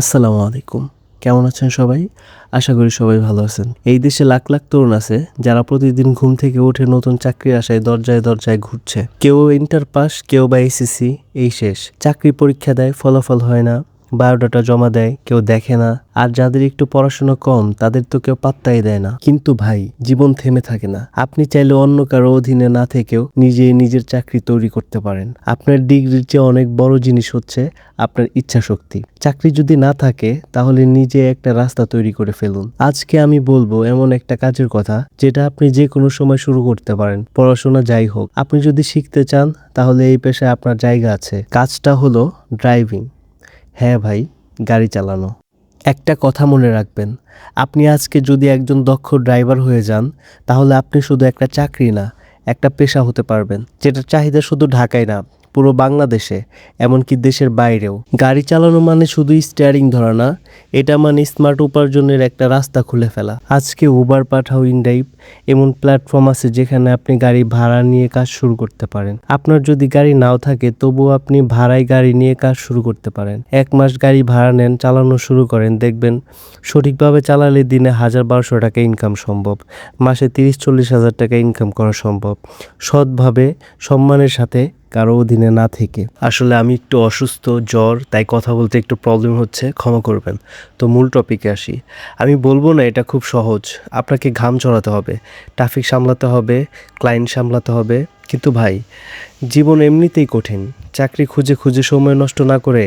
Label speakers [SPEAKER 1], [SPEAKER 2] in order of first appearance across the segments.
[SPEAKER 1] আসসালামু আলাইকুম। কেমন আছেন সবাই? আশা করি সবাই ভালো আছেন। এই দেশে লাখ লাখ তরুণ আছে যারা প্রতিদিন ঘুম থেকে উঠে নতুন চাকরির আশায় দরজায় দরজায় ঘুরছে। কেউ ইন্টার পাস, কেউ বা এসএসসি এই শেষ। চাকরি পরীক্ষা দেয়, ফলাফল হয় না। বায়োডাটা জমা দেয়, কেউ দেখে না। আর যাদের একটু পড়াশোনা কম, তাদের তো কেউ পাত্তাই দেয় না। কিন্তু ভাই, জীবন থেমে থাকে না। আপনি চাইলে অন্য কারও অধীনে না থেকেও নিজে নিজের চাকরি তৈরি করতে পারেন। আপনার ডিগ্রির চেয়ে অনেক বড় জিনিস হচ্ছে আপনার ইচ্ছা শক্তি চাকরি যদি না থাকে, তাহলে নিজে একটা রাস্তা তৈরি করে ফেলুন। আজকে আমি বলব এমন একটা কাজের কথা, যেটা আপনি যে কোনো সময় শুরু করতে পারেন। পড়াশোনা যাই হোক। আপনি যদি শিখতে চান, তাহলে এই পেশায় আপনার জায়গা আছে। কাজটা হলো ড্রাইভিং। হ্যাঁ ভাই, গাড়ি চালানো। একটা কথা মনে রাখবেন, আপনি আজকে যদি একজন দক্ষ ড্রাইভার হয়ে যান, তাহলে আপনি শুধু একটা চাকরি না, একটা পেশা হতে পারবেন যেটা চাহিদা শুধু ঢাকায় না। পুরো বাংলাদেশে, এমনকি দেশের বাইরেও। গাড়ি চালানো মানে শুধু স্টিয়ারিং ধরা না, এটা মানে স্মার্ট উপার্জনের একটা রাস্তা খুলে ফেলা। আজকে উবার পাঠাও ইনডাইভ এমন প্ল্যাটফর্ম আছে যেখানে আপনি গাড়ি ভাড়া নিয়ে কাজ শুরু করতে পারেন। আপনার যদি গাড়ি নাও থাকে, তবুও আপনি ভাড়ায় গাড়ি নিয়ে কাজ শুরু করতে পারেন। এক মাস গাড়ি ভাড়া নেন, চালানো শুরু করেন, দেখবেন সঠিকভাবে চালালে দিনে হাজার বারোশো টাকা ইনকাম সম্ভব, মাসে তিরিশ চল্লিশ হাজার টাকা ইনকাম করা সম্ভব। সৎভাবে, সম্মানের সাথে কারও অধীনে না থেকে। আসলে আমি একটু অসুস্থ, জ্বর, তাই কথা বলতে একটু প্রবলেম হচ্ছে, ক্ষমা করবেন। তো মূল টপিকে আসি। আমি বলব না এটা খুব সহজ। আপনাকে ঘাম চড়াতে হবে ট্রাফিক সামলাতে হবে ক্লায়েন্ট সামলাতে হবে। কিন্তু ভাই জীবন এমনিতেই কঠিন। চাকরি খুঁজে খুঁজে সময় নষ্ট না করে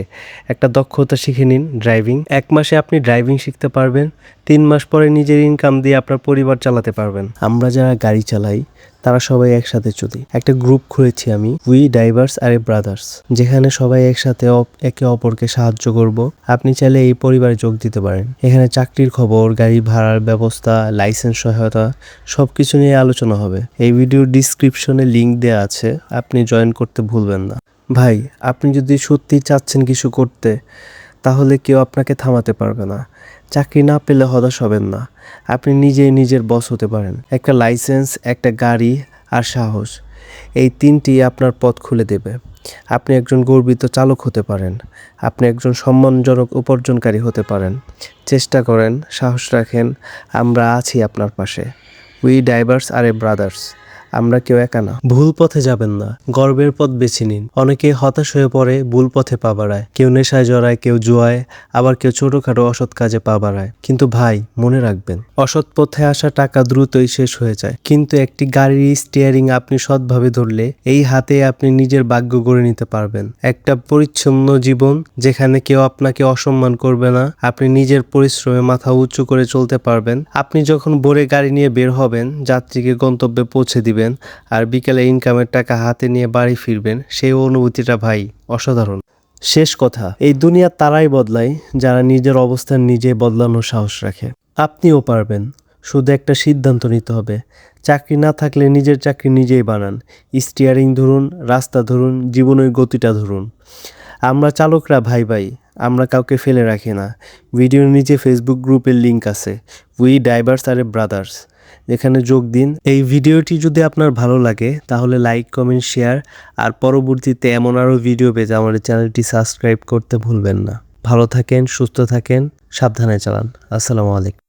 [SPEAKER 1] একটা দক্ষতা শিখে নিন ড্রাইভিং। এক মাসে আপনি ড্রাইভিং শিখতে পারবেন, তিন মাস পরে নিজের ইনকাম দিয়ে আপনার পরিবার চালাতে পারবেন। আমরা যারা গাড়ি চালাই, তারা সবাই একসাথে চলি। একটা গ্রুপ খুলেছি আমি we divers are a brothers যেখানে সবাই একসাথে একে অপরকে সাহায্য করব। আপনি চাইলে এই পরিবারে যোগ দিতে পারেন। এখানে চাকরির খবর, গাড়ি ভাড়ার ব্যবস্থা লাইসেন্স সহায়তা সব কিছু নিয়ে আলোচনা হবে। এই ভিডিওর ডিসক্রিপশনে লিঙ্ক দেওয়া আছে। আপনি জয়েন করতে ভুলবেন না। ভাই, আপনি যদি সত্যি চাচ্ছেন কিছু করতে, তাহলে কেউ আপনাকে থামাতে পারবে না। চাকরি না পেলে হতাশ হবেন না। আপনি নিজেই নিজের বস হতে পারেন। একটা লাইসেন্স একটা গাড়ি আর সাহস, এই তিনটি আপনার পথ খুলে দেবে। আপনি একজন গর্বিত চালক হতে পারেন। আপনি একজন সম্মানজনক উপার্জনকারী হতে পারেন। চেষ্টা করেন, সাহস রাখেন, আমরা আছি আপনার পাশে। We divers are a brothers আমরা কেউ একা না। ভুল পথে যাবেন না, গর্বের পথ বেছে নিন। অনেকে হতাশ হয়ে পড়ে, ভুল পথে পা বাড়ায়। কেউ নেশায় জড়ায়, কেউ জুয়ায়, আবার কেউ ছোটখাটো অসৎ কাজে পা বাড়ায়। কিন্তু ভাই, মনে রাখবেন, অসৎ পথে আসা টাকা দ্রুতই শেষ হয়ে যায়। কিন্তু একটি গাড়ির স্টিয়ারিং আপনি সৎভাবে ধরলে, এই হাতে আপনি নিজের ভাগ্য গড়ে নিতে পারবেন। একটা পরিচ্ছন্ন জীবন, যেখানে কেউ আপনাকে অসম্মান করবে না, আপনি নিজের পরিশ্রমে মাথা উঁচু করে চলতে পারবেন। আপনি যখন ভোরে গাড়ি নিয়ে বের হবেন, যাত্রীকে গন্তব্যে পৌঁছে দিবেন। আর বিকেলে ইনকামের টাকা হাতে নিয়ে বাড়ি ফিরবেন, সেই অনুভূতিটা ভাই অসাধারণ। শেষ কথা, এই দুনিয়া তারাই বদলায় যারা নিজের অবস্থান নিজে বদলানোর সাহস রাখে। আপনিও পারবেন, শুধু একটা সিদ্ধান্ত নিতে হবে, চাকরি না থাকলে নিজের চাকরি নিজেই বানান। স্টিয়ারিং ধরুন, রাস্তা ধরুন, জীবনের গতিটা ধরুন। আমরা চালকরা ভাই ভাই, আমরা কাউকে ফেলে রাখি না। ভিডিওর নিচে ফেসবুক গ্রুপের লিংক আছে। We divers are a brothers এখানে যোগ দিন। এই ভিডিওটি যদি আপনার ভালো লাগে, তাহলে লাইক কমেন্ট শেয়ার আর পরবর্তীতে এমন আরও ভিডিও পেতে আমাদের চ্যানেলটি সাবস্ক্রাইব করতে ভুলবেন না। ভালো থাকেন, সুস্থ থাকেন, সাবধানে চালান। আসসালামু আলাইকুম।